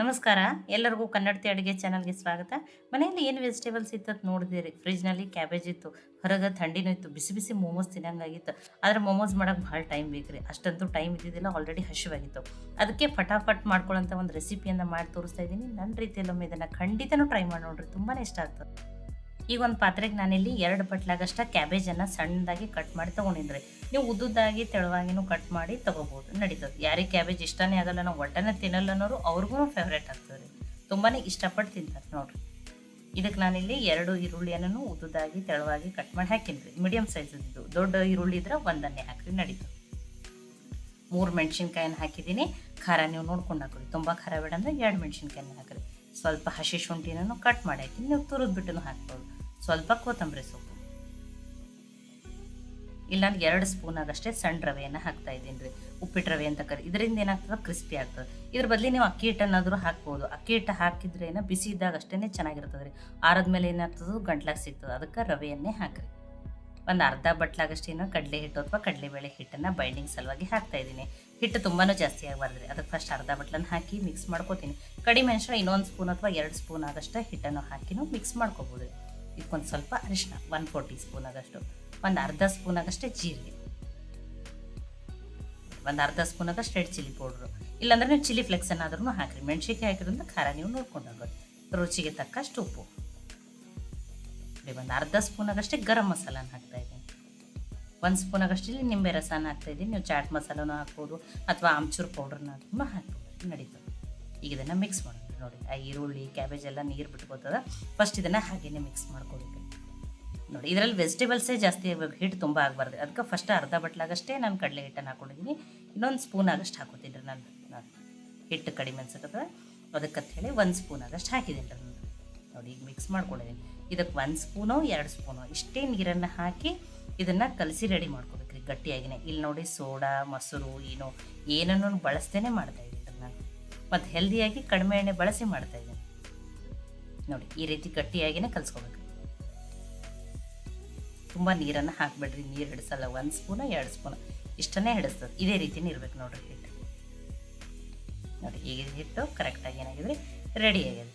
ನಮಸ್ಕಾರ. ಎಲ್ಲರಿಗೂ ಕನ್ನಡತಿ ಅಡುಗೆ ಚಾನಲ್ಗೆ ಸ್ವಾಗತ. ಮನೆಯಲ್ಲಿ ಏನು ವೆಜಿಟೇಬಲ್ಸ್ ಇತ್ತು ನೋಡಿದಿರಿ. ಫ್ರಿಜ್ನಲ್ಲಿ ಕ್ಯಾಬೇಜ್ ಇತ್ತು, ಹೊರಗೆ ಥಂಡಿನೂ ಇತ್ತು, ಬಿಸಿ ಬಿಸಿ ಮೋಮೋಸ್ ತಿನ್ನಂಗಾಗಿತ್ತು. ಆದರೆ ಮೋಮೋಸ್ ಮಾಡೋಕೆ ಭಾಳ ಟೈಮ್ ಬೇಕು ಅಷ್ಟಂತೂ ಟೈಮ್ ಇದ್ದಿದ್ದಿಲ್ಲ, ಆಲ್ರೆಡಿ ಹಸಿವಾಗಿತ್ತು ಅದಕ್ಕೆ ಫಟಾಫಟ್ ಮಾಡ್ಕೊಳ್ಳೋಂಥ ಒಂದು ರೆಸಿಪಿಯನ್ನು ಮಾಡಿ ತೋರಿಸ್ತಾ ಇದ್ದೀನಿ. ನನ್ನ ರೀತಿಯಲ್ಲೊಮ್ಮೆ ಇದನ್ನು ಖಂಡಿತನೂ ಟ್ರೈ ಮಾಡಿ ನೋಡ್ರಿ. ತುಂಬಾ ಇಷ್ಟ ಆಗ್ತದೆ. ಈಗ ಒಂದು ಪಾತ್ರೆಗೆ ನಾನಿಲ್ಲಿ ಎರಡು ಬಟ್ಲಾಗಷ್ಟ ಕ್ಯಾಬೇಜನ್ನು ಸಣ್ಣದಾಗಿ ಕಟ್ ಮಾಡಿ ತೊಗೊಂಡಿದ್ರಿ ನೀವು ಉದ್ದುದ್ದಾಗಿ ತೆಳುವಾಗಿನೂ ಕಟ್ ಮಾಡಿ ತೊಗೋಬೋದು, ನಡೀತದೆ. ಯಾರಿಗೆ ಕ್ಯಾಬೇಜ್ ಇಷ್ಟನೇ ಆಗಲ್ಲ, ನಾವು ಒಟ್ಟನೆ ತಿನ್ನಲ್ಲ ಅನ್ನೋರು ಅವ್ರಿಗೂ ಫೇವ್ರೇಟ್ ಆಗ್ತದೆ ರೀ. ತುಂಬಾ ಇಷ್ಟಪಟ್ಟು ತಿಂತಾರೆ ನೋಡ್ರಿ. ಇದಕ್ಕೆ ನಾನಿಲ್ಲಿ ಎರಡು ಈರುಳ್ಳಿಯನ್ನು ಉದ್ದುದಾಗಿ ತೆಳುವಾಗಿ ಕಟ್ ಮಾಡಿ ಹಾಕಿನಿ ರೀ. ಮೀಡಿಯಮ್ ಸೈಜ್ ಇದ್ದು ದೊಡ್ಡ ಈರುಳ್ಳಿ ಇದ್ರೆ ಒಂದನ್ನೇ ಹಾಕ್ರಿ, ನಡೀತದೆ. ಮೂರು ಮೆಣಸಿನ್ಕಾಯನ್ನು ಹಾಕಿದ್ದೀನಿ ಖಾರ ನೀವು ನೋಡ್ಕೊಂಡು ಹಾಕ್ರಿ ತುಂಬ ಖಾರ ಬೇಡ ಅಂದರೆ ಎರಡು ಮೆಣಸಿನ್ಕಾಯಿನ ಹಾಕ್ರಿ. ಸ್ವಲ್ಪ ಹಸಿ ಶುಂಠಿನೂ ಕಟ್ ಮಾಡಿ ಹಾಕಿ, ನೀವು ತುರಿದ್ಬಿಟ್ಟು ಹಾಕ್ಬೋದು. ಸ್ವಲ್ಪ ಕೊತ್ತಂಬರಿ ಸೊಪ್ಪು. ಇಲ್ಲಾಂದ್ರೆ ಎರಡು ಸ್ಪೂನ್ ಆಗಷ್ಟೇ ಸಣ್ಣ ರವೆಯನ್ನು ಹಾಕ್ತಾ ಇದ್ದೀನಿ ರೀ. ಉಪ್ಪಿಟ್ಟು ರವೆ ಅಂತ ಕರಿ, ಇದರಿಂದ ಏನಾಗ್ತದೆ? ಕ್ರಿಸ್ಪಿ ಆಗ್ತದೆ. ಇದ್ರ ಬದಲಿ ನೀವು ಅಕ್ಕಿ ಹಿಟ್ಟನ್ನಾದರೂ ಹಾಕ್ಬೋದು. ಅಕ್ಕಿ ಹಿಟ್ಟು ಹಾಕಿದ್ರೆ ಏನೋ ಬಿಸಿ ಇದ್ದಾಗ ಅಷ್ಟೇ ಚೆನ್ನಾಗಿರ್ತದೆ ರೀ. ಆರದ್ಮೇಲೆ ಏನಾಗ್ತದೆ? ಗಂಟ್ಲಾಗ ಸಿಗ್ತದೆ. ಅದಕ್ಕೆ ರವೆಯನ್ನೇ ಹಾಕ್ರಿ. ಒಂದು ಅರ್ಧ ಬಟ್ಲಾಗಷ್ಟೇನೋ ಕಡಲೆ ಹಿಟ್ಟು ಅಥವಾ ಕಡಲೆಬೇಳೆ ಹಿಟ್ಟನ್ನು ಬೈಂಡಿಂಗ್ ಸಲುವಾಗಿ ಹಾಕ್ತಾ ಇದ್ದೀನಿ. ಹಿಟ್ಟು ತುಂಬಾ ಜಾಸ್ತಿ ಆಗಬಾರ್ದು ರೀ. ಅದಕ್ಕೆ ಫಸ್ಟ್ ಅರ್ಧ ಬಟ್ಲನ್ನು ಹಾಕಿ ಮಿಕ್ಸ್ ಮಾಡ್ಕೋತೀನಿ. ಕಡಿಮೆ ಇನ್ನೊಂದು ಸ್ಪೂನ್ ಅಥವಾ ಎರಡು ಸ್ಪೂನ್ ಆಗಷ್ಟೇ ಹಿಟ್ಟನ್ನು ಹಾಕಿನೂ ಮಿಕ್ಸ್ ಮಾಡ್ಕೋಬೋದು ರೀ. ಇದಕ್ಕೊಂದು ಸ್ವಲ್ಪ ಅರಿಶಿನ ಒನ್ ಫೋರ್ ಟೀ ಸ್ಪೂನ್ ಆಗಷ್ಟು ಒಂದು ಅರ್ಧ ಸ್ಪೂನ್ ಆಗಷ್ಟೇ ಜೀರಿಗೆ. ಒಂದು ಅರ್ಧ ಸ್ಪೂನ್ ಆಗಷ್ಟು ರೆಡ್ ಚಿಲ್ಲಿ ಪೌಡ್ರು ಇಲ್ಲಾಂದ್ರೆ ನೀವು ಚಿಲ್ಲಿ ಫ್ಲೆಕ್ಸ್ ಏನಾದ್ರೂ ಹಾಕಿರಿ. ಮೆಣಸಿನ್ಕಾಯಿ ಹಾಕಿದ್ರಿಂದ ಖಾರ ನೀವು ನೋಡ್ಕೊಂಡು ಹೋಗೋದು ರುಚಿಗೆ ತಕ್ಕಷ್ಟು ಉಪ್ಪು. ಒಂದು ಅರ್ಧ ಸ್ಪೂನ್ ಆಗಷ್ಟೇ ಗರಂ ಮಸಾಲಾನ ಹಾಕ್ತಾ ಇದ್ದೀನಿ. ಒಂದು ಸ್ಪೂನ್ ಆಗಷ್ಟು ನಿಂಬೆ ರಸನ ಹಾಕ್ತಾ ಇದ್ದೀನಿ. ನೀವು ಚಾಟ್ ಮಸಾಲನೂ ಹಾಕ್ಬೋದು, ಅಥವಾ ಆಮ್ಚೂರು ಪೌಡ್ರನ್ನ ಹಾಕ್ಬೋದು. ನಡೀತದೆ ಈಗ ಇದನ್ನು ಮಿಕ್ಸ್ ಮಾಡೋಣ ನೋಡಿ, ಆ ಈರುಳ್ಳಿ ಕ್ಯಾಬೇಜ್ ಎಲ್ಲ ನೀರು ಬಿಟ್ಕೋತದ. ಫಸ್ಟ್ ಇದನ್ನು ಹಾಗೇನೆ ಮಿಕ್ಸ್ ಮಾಡ್ಕೋಬೇಕು. ನೋಡಿ, ಇದರಲ್ಲಿ ವೆಜಿಟೇಬಲ್ಸೇ ಜಾಸ್ತಿ ಆಗಬೇಕು ಹಿಟ್ಟು ತುಂಬ ಆಗಬಾರ್ದು. ಅದಕ್ಕೆ ಫಸ್ಟ್ ಅರ್ಧ ಬಟ್ಲಾಗಷ್ಟೇ ನಾನು ಕಡಲೆ ಹಿಟ್ಟನ್ನು ಹಾಕೊಂಡಿದ್ದೀನಿ ಇನ್ನೊಂದು ಸ್ಪೂನ್ ಆಗಷ್ಟು ಹಾಕೋತೀನಿ ರೀ ನಾನು. ನಾನು ಹಿಟ್ಟು ಕಡಿಮೆ ಅನ್ಸಕತ್ತದ. ಅದಕ್ಕೆ ಹೇಳಿ ಒಂದು ಸ್ಪೂನ್ ಆಗಷ್ಟು ಹಾಕಿದ್ದೀನಿ ರೀ ನಾನು. ನೋಡಿ, ಈಗ ಮಿಕ್ಸ್ ಮಾಡ್ಕೊಂಡಿದ್ದೀನಿ ಇದಕ್ಕೆ ಒಂದು ಸ್ಪೂನು ಎರಡು ಸ್ಪೂನು ಇಷ್ಟೇ ನೀರನ್ನು ಹಾಕಿ ಇದನ್ನು ಕಲಸಿ ರೆಡಿ ಮಾಡ್ಕೋಬೇಕು ರೀ ಗಟ್ಟಿಯಾಗಿನೇ. ಇಲ್ಲಿ ನೋಡಿ ಸೋಡಾ, ಮೊಸರು, ಏನು, ಏನನ್ನು ಬಳಸ್ತೇನೆ ಮಾಡ್ತಾ ಇದ್ದೀನಿ. ನಾನು ಮತ್ತು ಹೆಲ್ದಿಯಾಗಿ ಕಡಿಮೆ ಎಣ್ಣೆ ಬಳಸಿ ಮಾಡ್ತಾ ಇದ್ದೀನಿ. ನೋಡಿ, ಈ ರೀತಿ ಗಟ್ಟಿಯಾಗಿನೇ ಕಲಿಸ್ಕೋಬೇಕು. ತುಂಬ ನೀರನ್ನು ಹಾಕಬೇಡ್ರಿ. ನೀರು ಹಿಡಿಸಲ್ಲ. ಒಂದು ಸ್ಪೂನ, ಎರಡು ಸ್ಪೂನ. ಇಷ್ಟನೇ ಹಿಡಿಸ್ತದೆ. ಇದೇ ರೀತಿನೇ ಇರ್ಬೇಕು ನೋಡ್ರಿ, ಹಿಟ್ಟು. ನೋಡಿ ಈಗ ಹಿಟ್ಟು ಕರೆಕ್ಟಾಗಿ ಏನಾಗಿದೆ ರೆಡಿ ಆಗಿದೆ.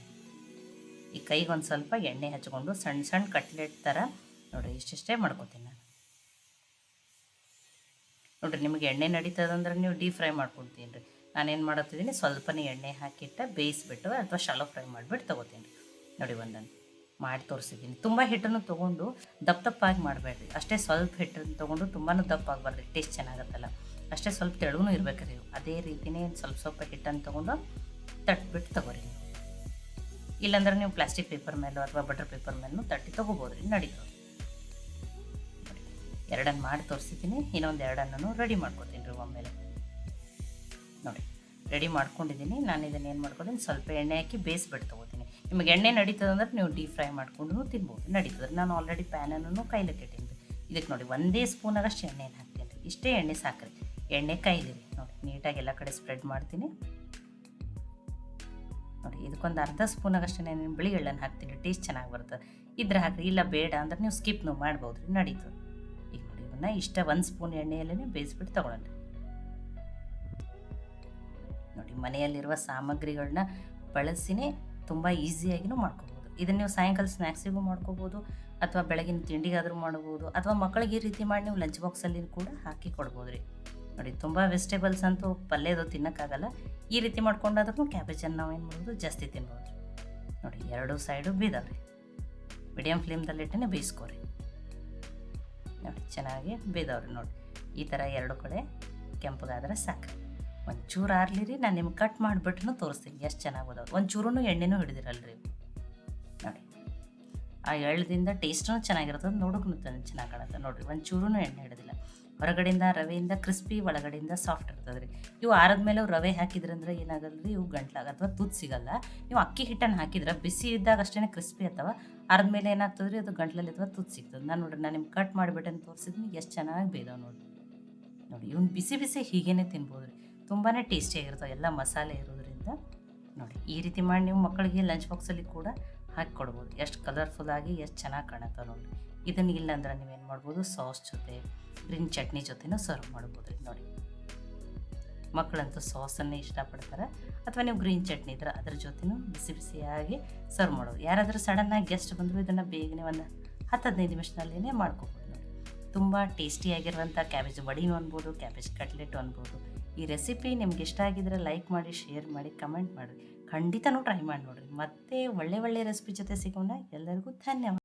ಈ ಕೈಗೆ ಒಂದು ಸ್ವಲ್ಪ ಎಣ್ಣೆ ಹಚ್ಕೊಂಡು ಸಣ್ಣ ಸಣ್ಣ ಕಟ್ಲೆಟ್ ಥರ ನೋಡಿರಿ, ಇಷ್ಟಿಷ್ಟೇ ಮಾಡ್ಕೊತೀನಿ ನಾನು. ನೋಡಿರಿ, ನಿಮಗೆ ಎಣ್ಣೆ ನಡೀತದಂದ್ರೆ ನೀವು ಡೀಪ್ ಫ್ರೈ ಮಾಡ್ಕೊಳ್ತೀನಿ ರೀ ನಾನೇನು ಮಾಡತ್ತಿದ್ದೀನಿ? ಸ್ವಲ್ಪನೇ ಎಣ್ಣೆ ಹಾಕಿಟ್ಟ ಬೇಯಿಸ್ಬಿಟ್ಟು ಅಥವಾ ಶಾಲೋ ಫ್ರೈ ಮಾಡಿಬಿಟ್ಟು ತೊಗೋತೀನಿ. ನೋಡಿ ಒಂದನ್ನು ಮಾಡಿ ತೋರಿಸಿದ್ದೀನಿ. ತುಂಬ ಹಿಟ್ಟನ್ನು ತೊಗೊಂಡು ದಪ್ಪ ದಪ್ಪಾಗಿ ಮಾಡಬೇಡ್ರಿ. ಅಷ್ಟೇ ಸ್ವಲ್ಪ ಹಿಟ್ಟನ್ನು ತೊಗೊಂಡು ತುಂಬಾ ದಪ್ಪ ಆಗಬಾರ್ದು ಟೇಸ್ಟ್ ಚೆನ್ನಾಗತ್ತಲ್ಲ. ಅಷ್ಟೇ ಸ್ವಲ್ಪ ತೆಳುವು ಇರಬೇಕು ರೀ ಅದೇ ರೀತಿಯೇ ಸ್ವಲ್ಪ ಸ್ವಲ್ಪ ಹಿಟ್ಟನ್ನು ತೊಗೊಂಡು ತಟ್ಬಿಟ್ಟು ತಗೋರಿ ನೀವು. ಇಲ್ಲಾಂದ್ರೆ ನೀವು ಪ್ಲಾಸ್ಟಿಕ್ ಪೇಪರ್ ಮೇಲೋ ಅಥವಾ ಬಟರ್ ಪೇಪರ್ ಮೇಲೂ ತಟ್ಟಿ ತೊಗೋಬೋದು ರೀ ನಡೀತದೆ. ಎರಡನ್ನು ಮಾಡಿ ತೋರಿಸಿದ್ದೀನಿ. ಇನ್ನೊಂದು ಎರಡನ್ನು ರೆಡಿ ಮಾಡ್ಕೊತೀನಿ. ನೋಡಿ ರೆಡಿ ಮಾಡ್ಕೊಂಡಿದ್ದೀನಿ. ನಾನು ಇದನ್ನು ಏನು ಮಾಡ್ಕೊತೀನಿ? ಸ್ವಲ್ಪ ಎಣ್ಣೆ ಹಾಕಿ ಬೇಯಿಸ್ಬಿಟ್ಟು ತೊಗೋತೀನಿ. ನಿಮಗೆ ಎಣ್ಣೆ ನಡೀತದೆ ಅಂದ್ರೆ ನೀವು ಡೀಪ್ ಫ್ರೈ ಮಾಡ್ಕೊಂಡು ತಿನ್ಬೋದು. ನಡೀತದೆ. ನಾನು ಆಲ್ರೆಡಿ ಪ್ಯಾನನ್ನು ಕೈಲಕ್ಕೆ ಇಟ್ಟಿದ್ದೀನಿ ಇದಕ್ಕೆ ನೋಡಿ, ಒಂದೇ ಸ್ಪೂನಾಗಷ್ಟು ಎಣ್ಣೆನ ಹಾಕ್ತೀನಿ ಇಷ್ಟೇ ಎಣ್ಣೆ ಸಾಕ್ರಿ. ಎಣ್ಣೆ ಕೈಲಿ ನೋಡಿ, ನೀಟಾಗಿ ಎಲ್ಲ ಕಡೆ ಸ್ಪ್ರೆಡ್ ಮಾಡ್ತೀನಿ. ನೋಡಿ, ಇದಕ್ಕೊಂದು ಅರ್ಧ ಸ್ಪೂನಾಗಷ್ಟು ನಾನು ಬಿಳಿ ಎಳ್ಳನ್ನು ಹಾಕ್ತೀನಿ. ಟೇಸ್ಟ್ ಚೆನ್ನಾಗಿ ಬರ್ತದೆ. ಇದ್ರೆ ಹಾಕಿರಿ. ಇಲ್ಲ ಬೇಡ ಅಂದ್ರೆ ನೀವು ಸ್ಕಿಪ್ನು ಮಾಡ್ಬೋದು ರೀ ನಡೀತದೆ. ಈಗ ನೋಡಿ ಇವನ್ನ ಇಷ್ಟ ಒಂದು ಸ್ಪೂನ್ ಎಣ್ಣೆಯಲ್ಲೇ ಬೇಯಿಸ್ಬಿಟ್ಟು ತೊಗೊಳೋಣ. ನೋಡಿ, ಮನೆಯಲ್ಲಿರುವ ಸಾಮಗ್ರಿಗಳನ್ನ ಬಳಸಿನೇ ತುಂಬ ಈಸಿಯಾಗಿನೂ ಮಾಡ್ಕೋಬೋದು. ಇದನ್ನು ನೀವು ಸಾಯಂಕಾಲ ಸ್ನ್ಯಾಕ್ಸಿಗೂ ಮಾಡ್ಕೋಬೋದು, ಅಥವಾ ಬೆಳಗಿನ ತಿಂಡಿಗಾದರೂ ಮಾಡ್ಬೋದು, ಅಥವಾ ಮಕ್ಕಳಿಗೆ ಈ ರೀತಿ ಮಾಡಿ ನೀವು ಲಂಚ್ ಬಾಕ್ಸಲ್ಲಿ ಕೂಡ ಹಾಕಿ ಕೊಡ್ಬೋದು ರೀ. ನೋಡಿ, ತುಂಬ ವೆಜಿಟೇಬಲ್ಸ್ ಅಂತೂ ಪಲ್ಯದು ತಿನ್ನೋಕ್ಕಾಗಲ್ಲ. ಈ ರೀತಿ ಮಾಡ್ಕೊಂಡಾದ್ರೂ ಕ್ಯಾಬೇಜನ್ನು ನಾವು ಏನು ಮಾಡ್ಬೋದು, ಜಾಸ್ತಿ ತಿನ್ಬೋದು. ನೋಡಿ, ಎರಡೂ ಸೈಡು ಬೀದಾವ್ರಿ. ಮೀಡಿಯಮ್ ಫ್ಲೇಮ್ದಲ್ಲಿಟ್ಟೇ ಬೇಯಿಸ್ಕೋರಿ. ನೋಡಿ, ಚೆನ್ನಾಗಿ ಬೇದವ್ರಿ ನೋಡಿ ಈ ಥರ ಎರಡು ಕಡೆ ಕೆಂಪಗಾದ್ರೆ ಸಾಕು. ಒಂಚೂರು ಆರ್ಲಿರಿ, ನಾನು ನಿಮ್ಗೆ ಕಟ್ ಮಾಡಿಬಿಟ್ಟು ತೋರಿಸ್ತೀನಿ. ಎಷ್ಟು ಚೆನ್ನಾಗಿ ಓದೋದು ಒಂಚೂರು ಎಣ್ಣೆನೂ ಹಿಡಿದಿರಲ್ರಿ. ನೋಡಿ. ಆ ಎಳ್ಳದಿಂದ ಟೇಸ್ಟೂ ಚೆನ್ನಾಗಿರ್ತದೆ ನೋಡೋಕ್ಕೂ ಚೆನ್ನಾಗಿ ಕಾಣುತ್ತೆ. ನೋಡಿರಿ ಒಂಚೂರು ಎಣ್ಣೆ ಹಿಡಿದಿಲ್ಲ. ಹೊರಗಡೆಯಿಂದ ರವೆಯಿಂದ ಕ್ರಿಸ್ಪಿ ಒಳಗಡೆಯಿಂದ ಸಾಫ್ಟ್ ಇರ್ತದೆ ರೀ ಇವು ಆರದ್ಮೇಲೆ ರವೆ ಹಾಕಿದ್ರಂದ್ರೆ ಏನಾಗಲ್ಲ ರೀ ಇವು ಗಂಟ್ಲಾಗ ಅಥವಾ ತುತ್ತು ಸಿಗಲ್ಲ. ನೀವು ಅಕ್ಕಿ ಹಿಟ್ಟನ್ನು ಹಾಕಿದ್ರೆ ಬಿಸಿ ಇದ್ದಾಗ ಅಷ್ಟೇ ಕ್ರಿಸ್ಪಿ ಅಥವಾ ಆರದ್ಮೇಲೆ ಏನಾಗ್ತದೆ ರೀ ಅದು ಗಂಟ್ಲಲ್ಲಿ ಅಥವಾ ತುತ್ತು ಸಿಗ್ತದೆ. ನಾನು ನೋಡ್ರಿ, ನಾನು ನಿಮ್ಗೆ ಕಟ್ ಮಾಡಿಬಿಟ್ಟು ತೋರಿಸಿದ್ನಿ. ಎಷ್ಟು ಚೆನ್ನಾಗಿ ಬೇಯ್ದಾವೆ ನೋಡಿ ನೋಡಿ, ಇವ್ನು ಬಿಸಿ ಬಿಸಿ ಹೀಗೇ ತಿನ್ಬೋದು ರೀ ತುಂಬಾ ಟೇಸ್ಟಿಯಾಗಿರ್ತವೆ ಎಲ್ಲ ಮಸಾಲೆ ಇರೋದ್ರಿಂದ. ನೋಡಿ, ಈ ರೀತಿ ಮಾಡಿ ನೀವು ಮಕ್ಕಳಿಗೆ ಲಂಚ್ ಬಾಕ್ಸಲ್ಲಿ ಕೂಡ ಹಾಕಿ ಕೊಡ್ಬೋದು. ಎಷ್ಟು ಕಲರ್ಫುಲ್ಲಾಗಿ ಎಷ್ಟು ಚೆನ್ನಾಗಿ ಕಾಣುತ್ತೆ ನೋಡಿ. ಇದನ್ನು ಇಲ್ಲಾಂದ್ರೆ ನೀವೇನು ಮಾಡ್ಬೋದು ಸಾಸ್ ಜೊತೆ ಗ್ರೀನ್ ಚಟ್ನಿ ಜೊತೆನೂ ಸರ್ವ್ ಮಾಡ್ಬೋದು. ರೀ ನೋಡಿ, ಮಕ್ಕಳಂತೂ ಸಾಸನ್ನೇ ಇಷ್ಟಪಡ್ತಾರೆ. ಅಥವಾ ನೀವು ಗ್ರೀನ್ ಚಟ್ನಿ ಇದ್ರೆ ಅದ್ರ ಜೊತೆನೂ ಬಿಸಿ ಬಿಸಿಯಾಗಿ ಸರ್ವ್ ಮಾಡೋದು ಯಾರಾದರೂ ಸಡನ್ನಾಗಿ ಗೆಸ್ಟ್ ಬಂದರೂ, ಇದನ್ನು ಬೇಗನೆ ಒಂದು ಹತ್ತು ಹದಿನೈದು ನಿಮಿಷದಲ್ಲೇ ಮಾಡ್ಕೋಬೋದು. ತುಂಬ ಟೇಸ್ಟಿಯಾಗಿರುವಂಥ ಕ್ಯಾಬೇಜ್ ವಡಿನೂ ಅನ್ಬೋದು, ಕ್ಯಾಬೇಜ್ ಕಟ್ಲೆಟ್ ಅನ್ಬೋದು. ಈ ರೆಸಿಪಿ ನಿಮ್ಗೆ ಇಷ್ಟ ಆಗಿದ್ರೆ ಲೈಕ್ ಮಾಡಿ, ಶೇರ್ ಮಾಡಿ, ಕಮೆಂಟ್ ಮಾಡಿ. ಖಂಡಿತನೂ ಟ್ರೈ ಮಾಡಿ ನೋಡಿರಿ. ಮತ್ತೆ ಒಳ್ಳೆ ಒಳ್ಳೆ ರೆಸಿಪಿ ಜೊತೆ ಸಿಗೋಣ. ಎಲ್ಲರಿಗೂ ಧನ್ಯವಾದ.